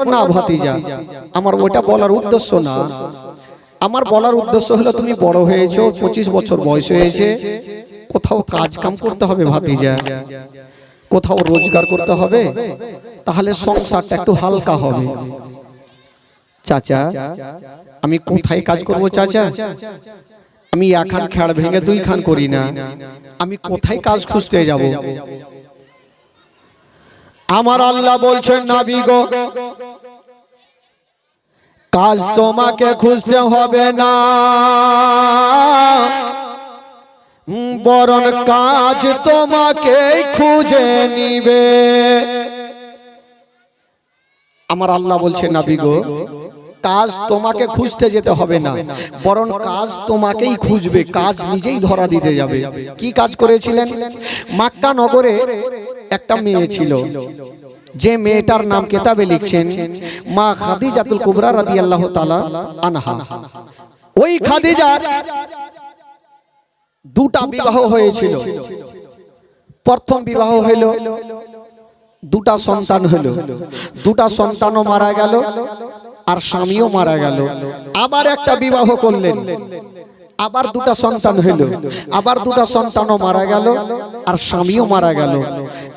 না ভাতিজা। আমার ওটা বলার উদ্দেশ্য না। আমার বলার উদ্দেশ্য হলো তুমি বড় হয়েছো পঁচিশ বছর বয়স হয়েছে। কোথাও কাজ কাম করতে হবে ভাতিজা। কোথাও রোজগার করতে হবে। তাহলে সংসারটা একটু হালকা হবে। চাচা আমি কোথায় কাজ করব চাচা? আমি এক এখান খেড় ভেঙে দুই খান করি না। আমি কোথায় কাজ খুঁজতে যাব? আমার আল্লাহ বলছেন নাবি গো কাজ তোমাকে খুঁজতে হবে না। উম, বরং কাজ তোমাকে খুঁজে নিবে। আমার আল্লাহ বলছে নাবি গো কাজ তোমাকে খুঁজতে যেতে হবে না। বরং কাজ তোমাকেই খুঁজবে কাজ নিজেই ধরা দিতে যাবে। কি কাজ করেছিলেন? মাক্কা নগরে একটা মেয়ে ছিল যে মেয়েটার নাম কেতাবে লিখছেন মা খাদিজাতুল কুবরা রাদিয়াল্লাহু তাআলা আনহা। ওই খাদিজার দুটা বিবাহ হয়েছিল। প্রথম বিবাহ হইল দুটা সন্তান হলো। দুটা সন্তানও মারা গেল আর স্বামীও মারা গেল। আবার একটা বিবাহ করলেন। আবার দুটা সন্তান হইল। আবার দুটা সন্তানও মারা গেল আর স্বামীও মারা গেল।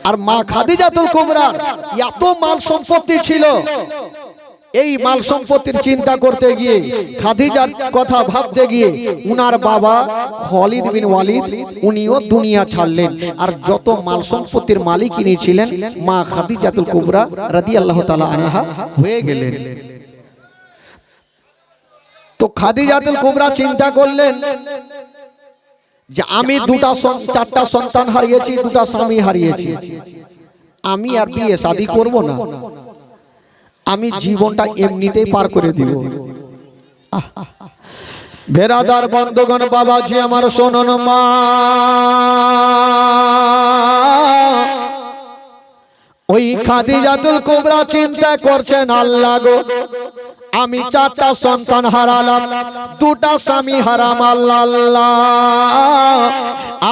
আর মা খাদিজাতুল কুবরার এত মাল সম্পত্তি ছিল। এই মাল সম্পত্তির চিন্তা করতে গিয়ে খাদিজার কথা ভাবতে গিয়ে উনার বাবা খালিদ বিন ওয়ালিদ উনিও দুনিয়া ছাড়লেন। আর যত মাল সম্পত্তির মালিক ইনি ছিলেন মা খাদিজাতুল কুবরা রাদিয়াল্লাহু তাআলা আনহা হয়ে গেলেন। তো খাদিজাতুল কুবরা চিন্তা করলেন যে আমি দুটা চারটা সন্তান হারিয়েছি দুটা স্বামী হারিয়েছি। আমি আর বিয়ে শাদি করব না। আমি জীবনটা এমনিতেই পার করে দিব। আহ, বেরাদার বন্ধগণ বাবাজি আমার শোনন মা। ওই খাদিজাতুল কুবরা চিন্তা করছেন আল্লাহ গো। আমি চারটা সন্তান হারালাম দুটা স্বামী হারাম আল্লাহ।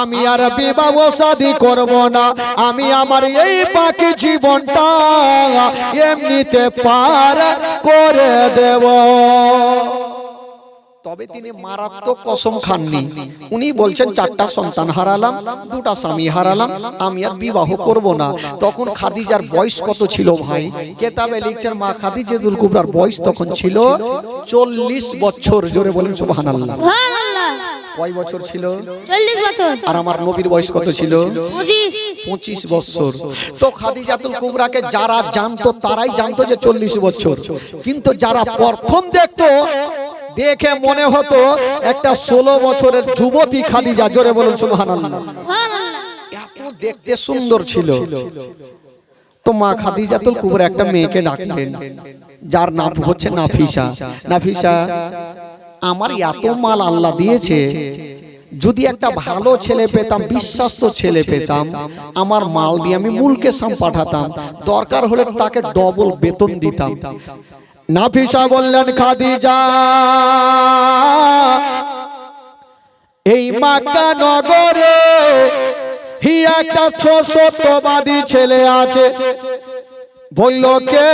আমি আর বিবাহ শাদী করব না আমি আমার এই বাকি জীবনটা এমনিতে পার করে দেব। তবে তিনি মারাত্মক কসম খাননি। উনি বলছেন চারটা সন্তান হারালাম দুটা স্বামী হারালাম আমি আর বিবাহ করব না। তখন খাদিজার বয়স কত ছিল ভাই? কেতাবে লিখছেন মা খাদিজাতুল কুবরার বয়স তখন ছিল চল্লিশ বছর। জোরে বলেন সুবহানাল্লাহ। সুবহানাল্লাহ কয় বছর ছিল? 40 বছর। আর আমার নবীর বয়স কত ছিল? 25 পঁচিশ বছর। তো খাদিজাতুল কুবরাকে যারা জানতো তারাই জানতো যে চল্লিশ বছর। কিন্তু যারা প্রথম দেখতো দেখে মনে হতো একটা ষোলো বছরের যুবতী খাদি খাদিজা জোরে বলুন সুবহানাল্লাহ। এত দেখতে সুন্দর ছিল। তো মা খাদিজাতুল কুবরা একটা মেয়েকে ডাকলেন যার নাম হচ্ছে নাফিসা। নাফিসা আমার এত মাল আল্লাহ দিয়েছে যদি একটা ভালো ছেলে পেতাম বিশ্বাস্ত ছেলে পেতাম আমার মাল দিয়ে আমি মূলকে সাম পাঠাতাম দরকার হলে তাকে ডবল বেতন দিতাম। নাফিসা বললেন খাদিজা এই মাক্কা নগরে হি একটা ছোট বাদী ছেলে আছে। বলল কে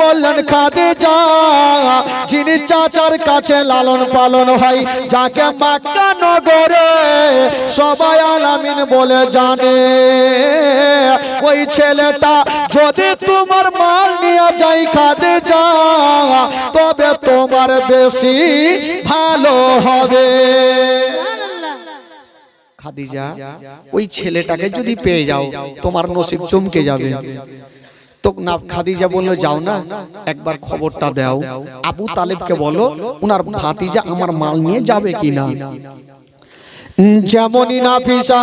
বললেন খাদে যা। যিনি চাচার কাছে লালন পালন হয়, যাকে মাক্কা নগরে সবাই আলামিন বলে জানে। ওই ছেলেটা যদি তোমার মাল নিয়ে যাই খাদে যা। তবে তোমার বেশি ভালো হবে। খাদিজা, ওই ছেলেটাকে যদি পেয়ে যাও, তোমার নসিব চমকে যাবে। তো না খাদিজা যাও না, একবার খবরটা দাও। আবু তালেবকে বলো ভাতিজা আমার মাল নিয়ে যাবে যেমনই নাফিসা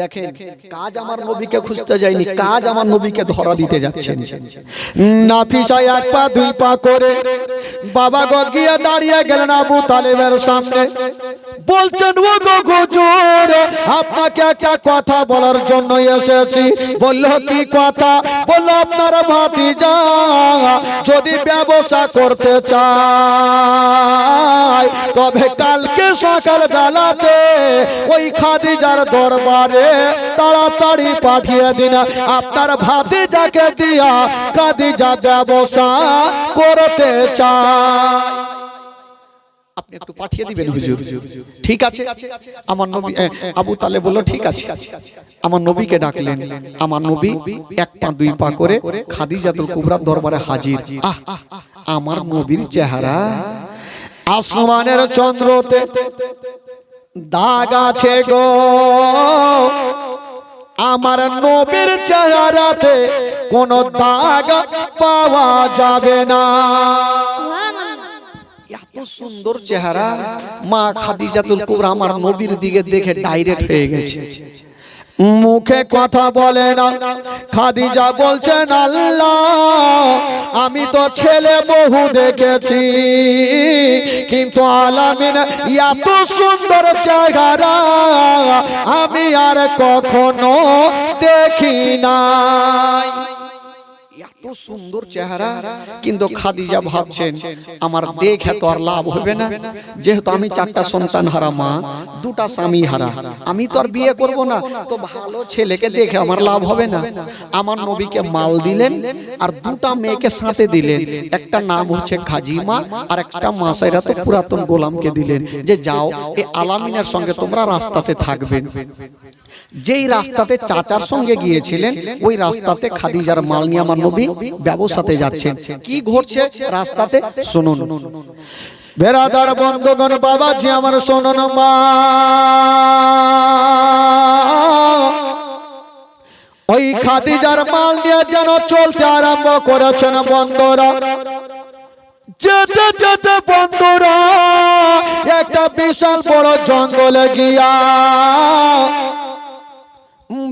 দেখেন, কাজ আমার নবীকে খুঁজতে যায়নি, কাজ আমার নবীকে ধরা দিতে যাচ্ছেন। নাফিসা এক পা, দুই পা করে বাবা গিয়ে দাঁড়িয়ে গেলেন আবু তালেবের সামনে। বলছেন ও গো হুজুর আপনাকে একটা কথা বলার জন্য এসেছি। বলল, কি কথা? বলল, আপনার ভাতিজা যদি ব্যবসা করতে চায়, তবে কালকে সকাল বেলাতে ওই খাদিজার দরবারে তাড়াতাড়ি পাঠিয়ে দিন। আপনার ভাতিজাকে দিয়া খাদিজা ব্যবসা করতে চায়। আপনি একটু পাঠিয়ে দিবেন হুজুর। ঠিক আছে। আমার নবী আবু তালে বলল ঠিক আছে। আমার নবীকে ডাকলেন। আমার নবী এক পা দুই পা করে খাদিজাতুল কুবরার দরবারে হাজির। আহ আমার নবীর চেহারা আসমানের চন্দ্রতে দাগ আছে গো। আমার নবীর চেহারাতে কোনো দাগ পাওয়া যাবে না। এত সুন্দর চেহারা। মা খাদিজাতুল কুবরা আমার নবীর দিকে দেখে ডাইরেক্ট হয়ে গেছে। মুখে কথা বলে না। খাদিজা বলছেন আল্লাহ আমি তো ছেলে বহু দেখেছি। কিন্তু আলামিন এত সুন্দর চেহারা আমি আর কখনো দেখি নাই। এত সুন্দর চেহারা কিন্তু খাদিজা ভাবছেন আমার দেখে তো আর লাভ হবে না। যেহেতু আমি চারটা সন্তান হারা মা দুটা স্বামী হারা। আমি তো আর বিয়ে করব না। তো ভালো ছেলেকে দেখে আমার লাভ হবে না। আমার নবীকে মাল দিলেন আর দুটা মেয়েকে সাথে দিলেন। একটা নাম হচ্ছে খাজিমা আর একটা মাসাইরা তো পুরাতন গোলামকে দিলেন। যে যাও এই আলামিনের সঙ্গে তোমরা রাস্তাতে থাকবেন যেই রাস্তাতে চাচার সঙ্গে গিয়েছিলেন ওই রাস্তাতে খাদিজার মাল নিয়ে আমার নবী ব্যবসাতে যাচ্ছেন। কি ঘটছে রাস্তাতে? শুনুন। বেরাদার বন্ধগণ বাবাজি আমার শোনুন মা। ওই খাদিজার মাল নিয়ে যেন চলতে আরম্ভ করেছেন বন্ধরা। যেতে যেতে বন্ধুরা একটা বিশাল বড় জঙ্গলে গিয়া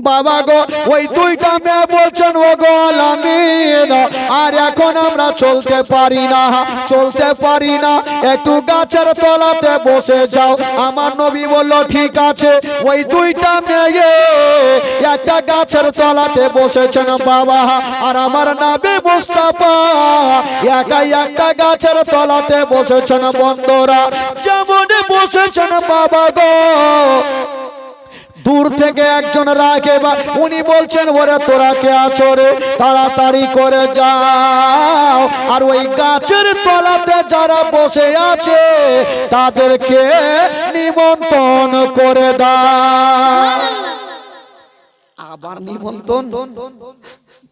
বাবা গো, ওই দুইটা মেয়ে বলছেন ও গো আলামিন, আর এখন আমরা চলতে পারি না, চলতে পারি না। একটু গাছের তলাতে বসে যাও। আমার নবী বলল, ঠিক আছে, ওই দুইটা মেয়ে একটা গাছের তলাতে বসেছেন বাবা, আর আমার নাবি মুস্তাফা একাই একটা গাছের তলাতে বসেছেন বন্ধরা। যেমন বসেছেন বাবা গো দূর থেকে একজন রাখে বা উনি বলছেন, ওরে, তোরা কে আছো রে? তাড়াতাড়ি করে যাও। আর ওই গাছের তলাতে যারা বসে আছে, তাদেরকে নিমন্ত্রণ করে দাও। আবার নিমন্ত্রণ?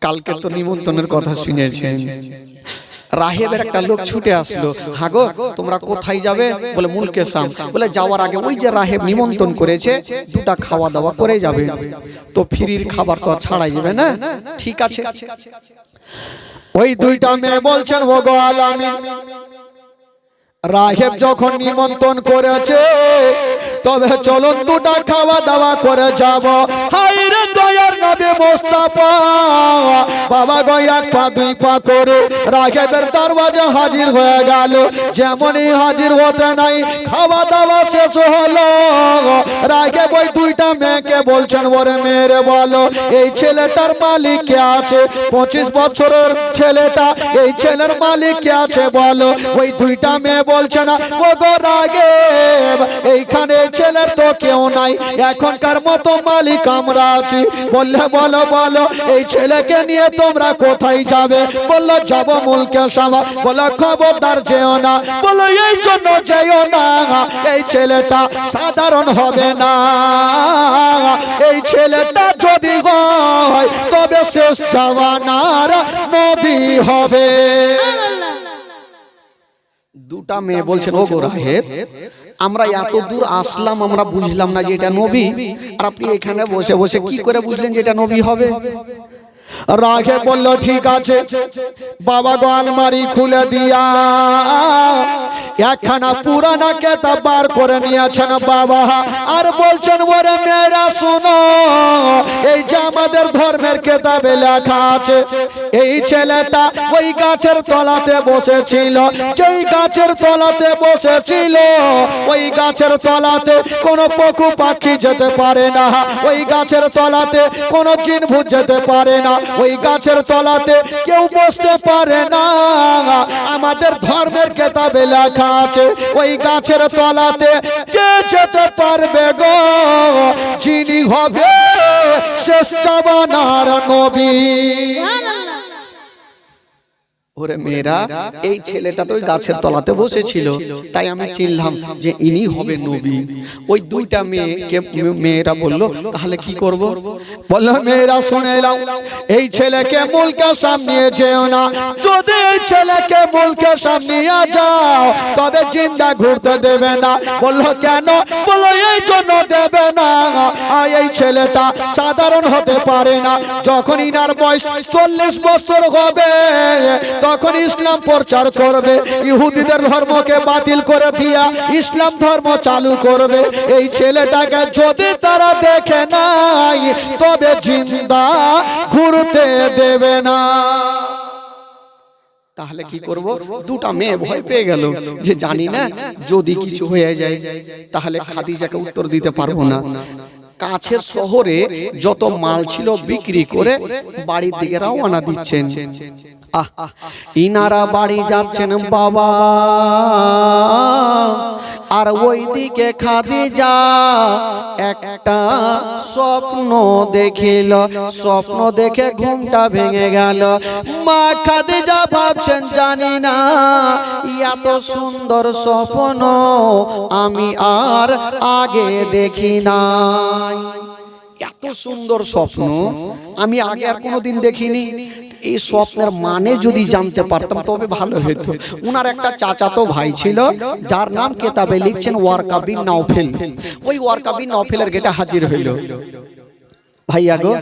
কালকে তো নিমন্ত্রণের কথা শুনেছেন। রাহেবের একটা লোক ছুটে আসলো। হাগো তোমরা কোথায় যাবে? বলে মুলকে সাম। বলে যাওয়ার আগে ওই যে রাহেব নিমন্ত্রণ করেছে দুটা খাওয়া দাওয়া করে যাবে। তো ফ্রির খাবার তো আর ছাড়াই যাবে না? ঠিক আছে। ওই দুইটা মেয়ে বলছেন ভগো আলামিন। রাহেব যখন নিমন্ত্রণ করেছে তবে চলুন দুটা খাওয়া দাওয়া করে যাব। হাইরে দয়ার নবী মোস্তাফা। বাবা গো, এক পা, দুই পা করে রাঘবের দরওয়াজা হাজির হয়ে গেল। যেমনই হাজির হতে নাই, খাওয়া দাওয়া শেষ হলো। রাঘব ওই দুইটা মেয়েকে বলছেন, ওরে মেয়েরে বলো, এই ছেলেটার মালিক কে আছে? পঁচিশ বছরের ছেলেটা, এই ছেলের মালিক কে আছে বলো? ওই দুইটা মেয়ে বলছে না ও গো এইখানে ছেলের তো কেউ নাই। এখনকার মতো মালিক আমরা আছি। বললে বলো বলো এই ছেলেকে নিয়ে তোমরা কোথায় যাবে? বলল যাব মুলকে সামা। বলো খবরদার যেও না। বলো এই জন্য যেও না। এই ছেলেটা সাধারণ হবে না। এই ছেলেটা যদি হয় তবে শেষ জওয়ানার নবী হবে। দুটা মেয়ে বলছেন ও গো রাহেব আমরা এত দূর আসলাম, আমরা বুঝলাম না যে এটা নবী। আর আপনি এখানে বসে বসে কি করে বুঝলেন যে এটা নবী হবে? রাগে বলল, ঠিক আছে, বাবা গো আলমারি খুলে দিয়া। একখানা পুরানা কেতাব বার করে নিয়েছেন বাবা। আর বলছেন, ওরে মেয়েরা, শুনো, এই যে আমাদের ধর্মের কেতাবে লেখা আছে, এই ছেলেটা ওই গাছের তলাতে বসেছিল, যেই গাছের তলাতে বসেছিল, ওই গাছের তলাতে কোনো পশু পাখি যেতে পারে না, ওই গাছের তলাতে কোনো চিনভূত যেতে পারে না ওই গাছের তলাতে কেউ বসতে পারে না। আমাদের ধর্মের কেতাবে লেখা আছে, ওই গাছের তলাতে কে যেতে পারবে গো? চিনি হবে শেষ চাবানার নবী। ওরে মেয়েরা এই ছেলেটা তো গাছের তলাতে বসেছিল তাই আমি চিনলাম যে ইনি হবে নবী। ওই দুইটা মেয়েকে মেয়েরা বলল তাহলে কি করব? বলল মেয়েরা শুনে নাও এই ছেলেকে মুলকে সামনে যেও না। যদি এই ছেলেকে মুলকে সামনে যাও তবে জিন্দা ঘুরতে দেবে না। বলল কেন? বলল এই জন্য দেবে না। এই ছেলেটা সাধারণ হতে পারে না। যখন ইনার বয়স চল্লিশ বছর হবে তখন ইসলাম প্রচার করবে, ইহুদিদের ধর্মকে বাতিল করে দিয়া ইসলাম ধর্ম চালু করবে, এই ছেলেটাকে যদি তারা দেখে নাই, তবে জিন্দা ঘুরতে দেবে না। তাহলে কি করব? দুটা মেয়ে ভয় পেয়ে গেল যে জানি না যদি কিছু হয়ে যায়, তাহলে খাদিজাকে উত্তর দিতে পারব না। কাছের শহরে যত মাল ছিল বিক্রি করে বাড়ির দিকে রওনা দিচ্ছেন। আহ ইনারা বাড়ি যাচ্ছেন, বাবা। আর ওই ওইদিকে খাদিজা একটা স্বপ্ন দেখিল, স্বপ্ন দেখে ঘুমটা ভেঙে গেল। মা খাদিজা ভাবছেন, জানি না, এত সুন্দর স্বপ্ন আমি আর আগে দেখি নাই। এত সুন্দর স্বপ্ন আমি আগে আর কোনোদিন দেখিনি। এই স্বপ্নের মানে যদি জানতে পারতাম, তবে ভালো হতো উনার একটা চাচাতো ভাই ছিল, যার নাম কেতাবে লিখছেন ওয়ারকাবিন নাওফেল। ওই ওয়ারকাবিন নাওফেলের গেটে হাজির হইল। ভাইয়া গো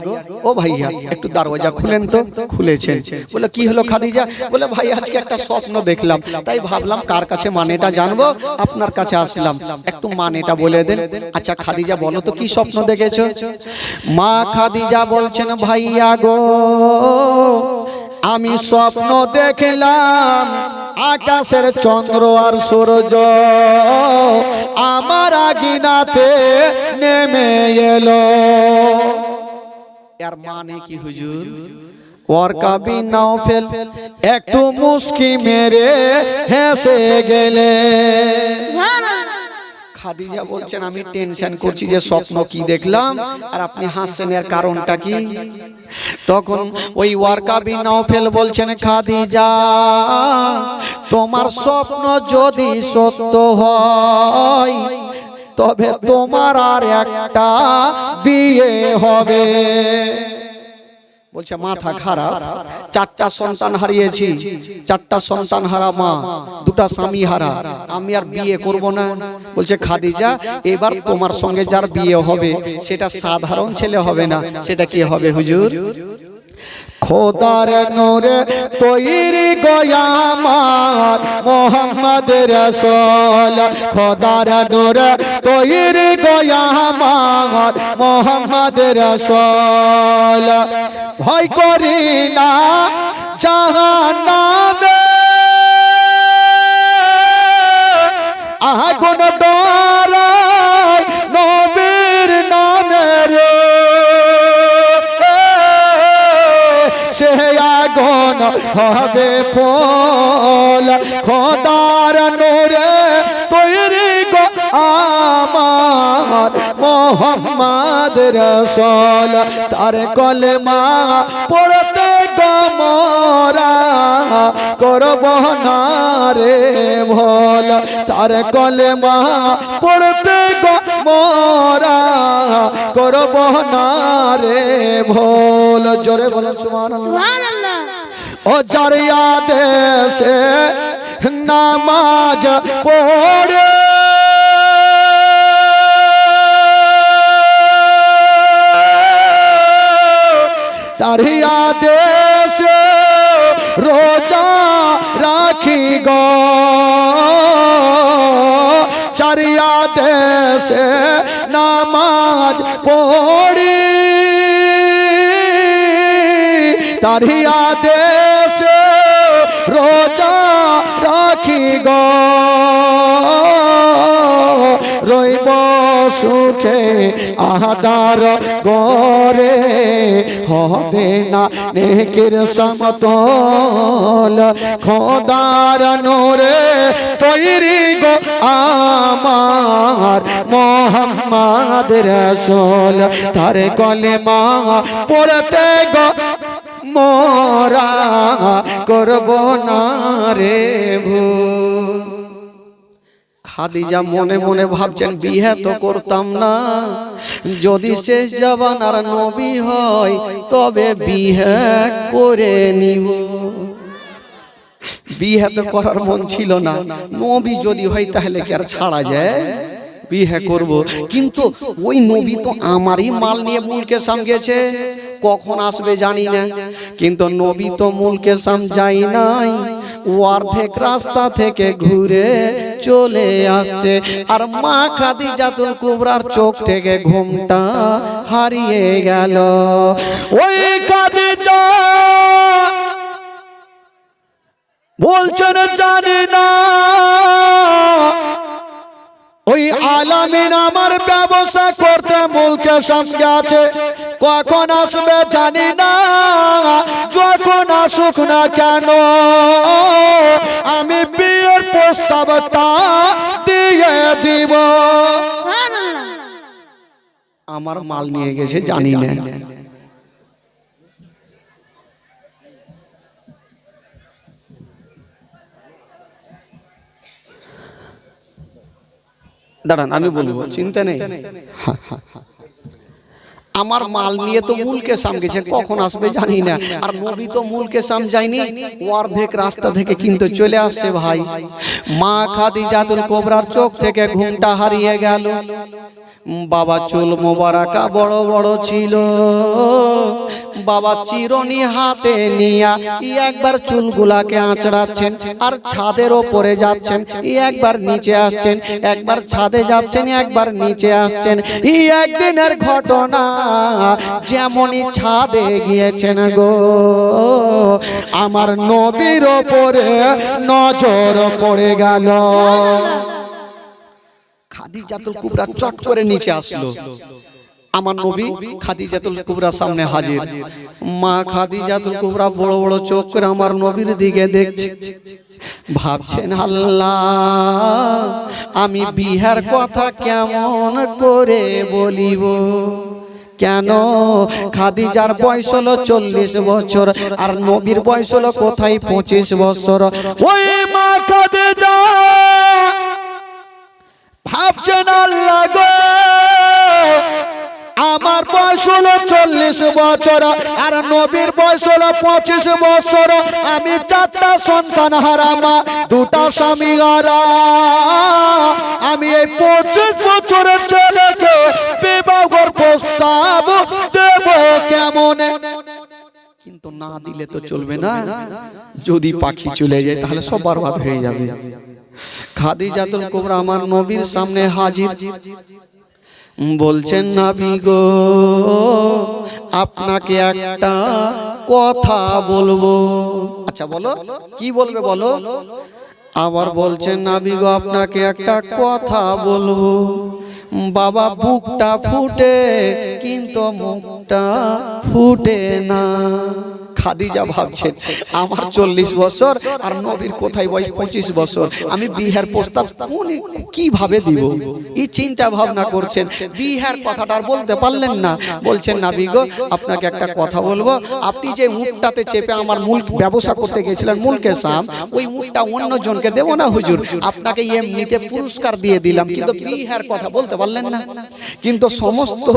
ও ভাইয়া একটু দরওয়াজা খুলেন তো খুলেছেন। বলে কি হলো খাদিজা? বলে ভাই আজকে একটা স্বপ্ন দেখলাম। তাই ভাবলাম কার কাছে মানেটা জানব? আপনার কাছে আসলাম। একটু মানেটা বলে দেন। আচ্ছা খাদিজা বলো তো কি স্বপ্ন দেখেছ? মা খাদিজা বলছেন ভাইয়া গো আমি স্বপ্ন দেখলাম আকাশের চন্দ্র আর সূর্য। আমার আগিনাতে নেমে এলো। এর মানে কি হুজুর? একটু মুস্কি মেরে হেসে গেলে। খাদিজা বলছেন আমি টেনশন করছি যে স্বপ্ন কি দেখলাম? আর আপনি হাসছেন এর কারণটা কি? তখন ওই ওয়ারকা বিন নাওফেল বলছেন খাদিজা তোমার স্বপ্ন যদি সত্য হয় তবে তোমার আর একটা বিয়ে হবে। বলছে, মাথা খারাপ। চারটা সন্তান হারিয়েছি। চারটা সন্তান হারা মা, দুটা স্বামী হারা। আমি আর বিয়ে করব না। বলছে, খাদিজা, এবার তোমার সঙ্গে যার বিয়ে হবে, সেটা সাধারণ ছেলে হবে না। সেটা কি হবে হুজুর? খোদার নোরে তৈরি গয়ামার মোহাম্মদ রসল। খোদার নোরে তৈরি গয়ামার মোহাম্মদ রসল। ভয় করি না জাহান্নামে আগুন হবে ফল। খোদার নূরে তৈরি গো আমার মোহাম্মদ রসল। তার কলমা পড়তে গমরা করব না রে ভোল। তার কলমা পড়তে গমরা করব না রে ভোল। জোরে বলো সুবহানাল্লাহ। সুবহানাল্লাহ। ও যার দেশে নামাজ পড়ে তারিয়া দেশে রোজা রাখি গো চারিয়া দেশে নামাজ পড়ি তারিয়া সুখে আহাদার গরে হবে না নেকের সমতল। খোদার নোরে তৈরি গো আমার মোহাম্মদ রসোল। তার কলেমা পড়তে গো মোরা করব না রে ভুল। খাদিজা মনে মনে ভাবছেন বিয়ে তো করতাম না। যদি শেষ জবান আর নবী হয় তবে বিয়ে করে নিব। বিয়ে তো করার মন ছিল না। নবী যদি হয় তাহলে কি আর ছাড়া যায়? বিয়ে করব? কিন্তু ওই নবী তো আমারই মাল নিয়ে মুলকে সাম গেছে কখন আসবে জানি না। কিন্তু নবী তো মুলকে সাম যাই নাই। অর্ধেক রাস্তা থেকে ঘুরে চলে আসছে। আর মা খাদি খাদিজাতুল কুবরার চোখ থেকে ঘুমটা হারিয়ে গেল। ওই খাদিজা বলছেন জানি না। ওই আলামিন আমার ব্যবসা করতে মুলকে সঙ্গে আছে। কখন আসবে জানি না। যখন আসুক না কেন? আমি বিয়ের প্রস্তাবটা দিয়ে দিব। আমার মাল নিয়ে গেছে জানি না। দাঁড়ান আমি বলব চিন্তা নেই। আমার মাল নিয়ে তো মূলকে সাম গেছে কখন আসবে জানি না। আর নবী তো মূলকে সাম যায়নি অর্ধেক রাস্তা থেকে কিন্তু চলে আসছে ভাই। মা খাদিজাতুল কোবরার চোখ থেকে ঘুমটা হারিয়ে গেল। বাবা চুল মোবারকা বড় বড় ছিল। বাবা চিরনি হাতে নিয়া ই একবার চুলগুলাকে আঁচড়াচ্ছেন আর ছাদের ওপরে যাচ্ছেন ই একবার নিচে আসছেন, একবার ছাদে যাচ্ছেন, একবার নিচে আসছেন। ই একদিনের ঘটনা যেমনই ছাদে গিয়েছেন গো, আমার নবীর ওপরে নজর পড়ে গেল। খাদিজাতুল কুবরা চট করে নিচে আসলো। আমার নবী খাদিজাতুল কুবরা সামনে হাজির। মা খাদিজাতুল কুবরা বড় বড় চোখ করে আমার নবীর দিকে দেখছে। ভাবছেন, আল্লাহ, আমি বিহার কথা কেমন করে বলিব? কেন? খাদিজার বয়স হলো চল্লিশ বছর আর নবীর বয়স হলো কোথায় পঁচিশ বছর? ওই মা খাদিজা, ভাবছেন, আল্লাহ গো আমার বয়স হলো চল্লিশ বছর, আর নবীর বয়স হলো পঁচিশ বছর। আমি চারটা সন্তান হারামা, দুটা স্বামী হারা আমি এই পঁচিশ বছরের ছেলেকে বিবাহর প্রস্তাব দেব কেমন? কিন্তু না দিলে তো চলবে না। যদি পাখি চলে যায়, তাহলে সব বরবাদ হয়ে যাবে। খাদিজাতুল কুবরা আমার নবীর সামনে হাজির। বলছেন নাবি গো আপনাকে একটা কথা বলব। আচ্ছা বলো কি বলবে বলো? আবার বলছেন নাবি গো আপনাকে একটা কথা বলব। বাবা বুকটা ফুটে কিন্তু মুখটা ফুটে না। খাদিজা ভাবছেন আমার চল্লিশ বছর আর নবীর কোথায় বয়স পঁচিশ বছর? আমি বিহার প্রস্তাব কোন কীভাবে দিব? এই চিন্তা ভাবনা করছেন। বিহার কথাটা বলতে পারলেন না। বলছেন না বিগো আপনাকে একটা কথা বলব। আপনি যে মুখটাতে চেপে আমার মূল ব্যবসা করতে গেছিলেন মূলকে সাম ওই মুখটা অন্য জনকে দেবো না হুজুর? আপনাকে এমনিতে পুরস্কার দিয়ে দিলাম কিন্তু বিহার কথা বলতে পারলেন না। কিন্তু সমস্ত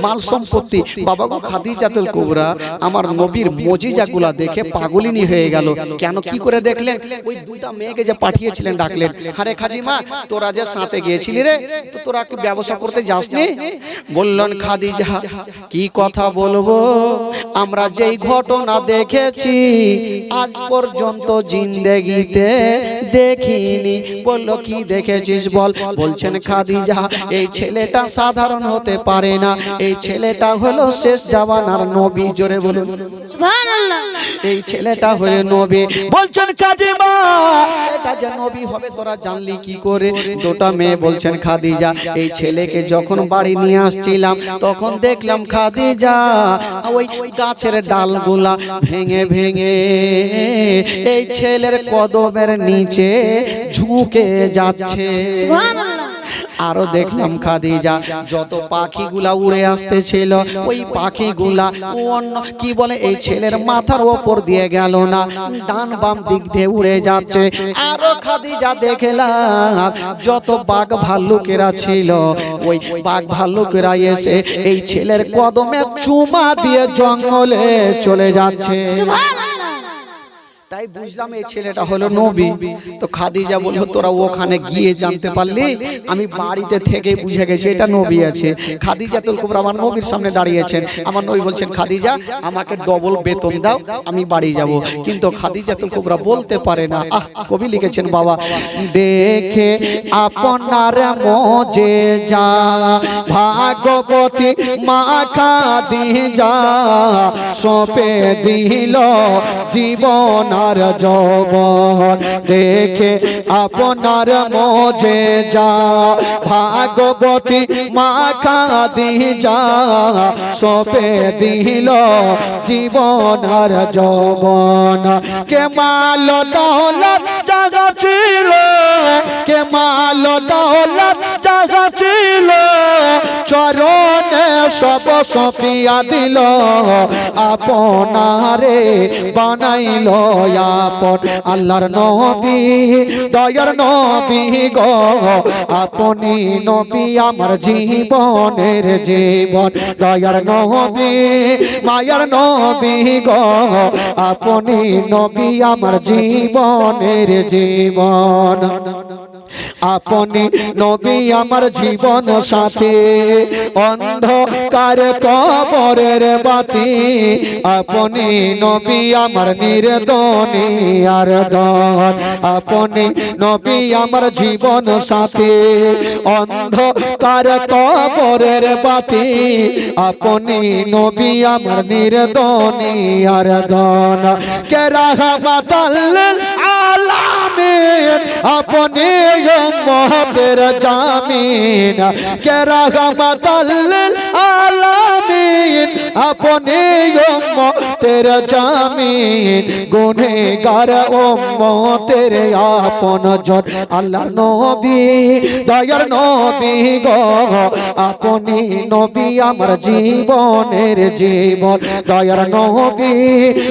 মাল সম্পত্তি বাবা গো খাদিজাতুল কুবরা আমার নবীর মজিদ মজিজাগুলা দেখে পাগলিনি হয়ে গেল। কেন কি করে দেখলেন? ওই দুইটা মেয়েকে যে পাঠিয়েছিলেন ডাকলেন। আরে খাজিমা, তোরা যে সাথে গিয়েছিলি রে, তো তোরা কি ব্যবসা করতে যাসনি? বললেন, খাদিজা, কি কথা বলব? আমরা যেই ঘটনা দেখেছি, আজ পর্যন্ত জিন্দেগিতে দেখিনি। বলল কি দেখেছিস বল? বলছেন খাদিজা এই ছেলেটা সাধারণ হতে পারে না। এই ছেলেটা হলো শেষ জামানার নবী। জোরে বলুন। এই ছেলেটা হলো নবী। বলছেন কাজিমা এটা যে নবী হবে তোরা জানলি কি করে? দুটা মেয়ে বলছেন খাদিজা এই ছেলেকে যখন বাড়ি নিয়ে আসছিলাম তখন দেখলাম খাদিজা ওই গাছের ডালগুলা ভেঙে ভেঙে এই ছেলের কদমের নিচে ঝুঁকে যাচ্ছে। আরও দেখলাম খাদিজা যত পাখিগুলা উড়ে আসতেছিল ওই পাখিগুলা অন্য কি বলে এই ছেলের মাথার ওপর দিয়ে গেল না ডান বাম দিক দিয়ে উড়ে যাচ্ছে। আরও খাদিজা দেখলাম যত বাঘ ভাল্লুকেরা ছিল ওই বাঘ ভাল্লুকেরা এসে এই ছেলের কদমে চুমা দিয়ে জঙ্গলে চলে যাচ্ছে। তাই বুঝলাম এই ছেলেটা হলো নবী। তো খাদিজা বলল তোরা ওখানে গিয়ে জানতে পারলি? আমি বাড়িতে থেকে বুঝে গেছি এটা নবী আছে। খাদিজা তুল কুবরা আমার নবীর সামনে দাঁড়িয়েছেন। আমার নবী বলছেন খাদিজা আমাকে ডবল বেতন দাও আমি বাড়ি যাব। কিন্তু খাদিজা তুল কুবরা বলতে পারে না। আহ কবি লিখেছেন বাবা। দেখে আপনার মজে যা ভাগবতী মা খাদিজা সপে দিল জীবন আর যৌবন দেখে আপনার মজে যা ভাগবতী মা খাদিজা সপে দিল জীবন আর যৌবন। কে মাল দৌলত জাগা ছিল কে মাল দৌলত জাগা ছিল চরণে সব সপিয়া দিল। আপনারে বানাইল আপন আল্লাহর নবী, দয়ার নবী গো। আপনি নবী আমার জীবনের জীবন, দয়ার নবী, মায়ার নবী গো। আপনি নবী আমার জীবনের জীবন। আপনি নবী আমার জীবন সাথী। অন্ধকার কবরের বাতি। আপনি নবী আমার নির্দনী আর দন আপনি নবী আমার জীবন সাথী। অন্ধকার কবরের বাতি। আপনি নবী আমার নির্দনী আর দন কে রাহমাতাল আলামিন। আপনি উম্মতের জামিন। কে রাহমাতাল আলামিন? আপনি উম্মতের জামিন গুনেগার আপন জন। আল্লাহ নবী, দয়ার নবী গো, আপনি নবী আমার জীবনের জীবন। দয়ার নবী,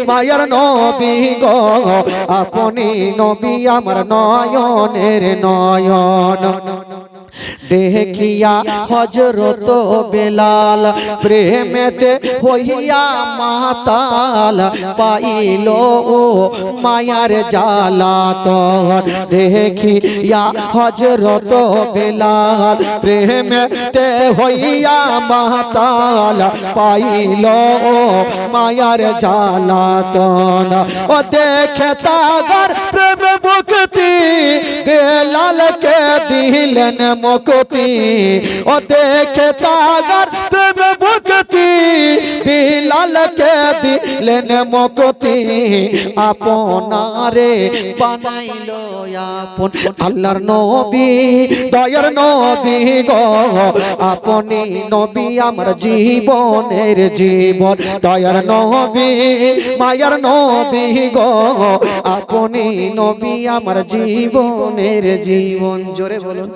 মায়ার নবী গো, আপনি নবী আমার নয়নের নয়ন। দেখিয়া হজরত বেলাল প্রেমেতে হইয়া মাতাল পাইল ও মায়ার জালাতন দেখিয়া হজরত বেলাল প্রেমেতে হইয়া মাতাল পাইল ও মায়ার জালাতন ও দেখে তাগর প্রেম মুক্তি বেলালকে দিলেন মুক্তি ও দেখে তাগর প্রেম মুক্তি বিলালকে দিলেন মুক্তি আপনারে বানাইল আপন আল্লাহর নবী, দয়ার নবী গো, আপনি নবী আমার জীবনের জীবন, দয়ার নবী, মায়ার নবী গো, আপনি নবী আমার জীবনের জীবন, জোরে বলুন।